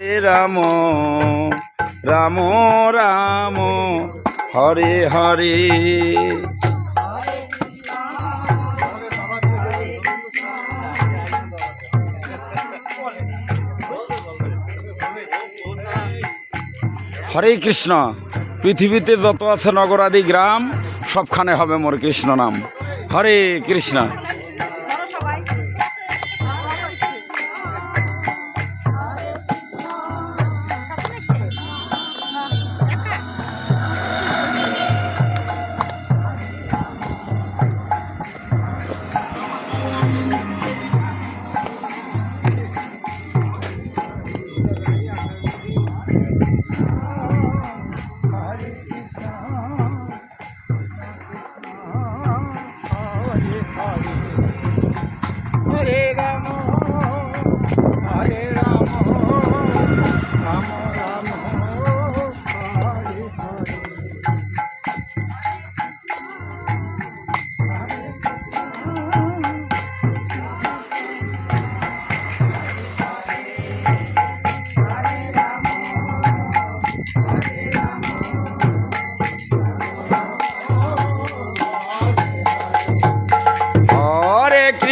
রাম রাম রাম, হরে হরে। হরে কৃষ্ণ, পৃথিবীতে যত আছে নগরাদি গ্রাম, সবখানে হবে মোর কৃষ্ণ নাম। হরে কৃষ্ণ।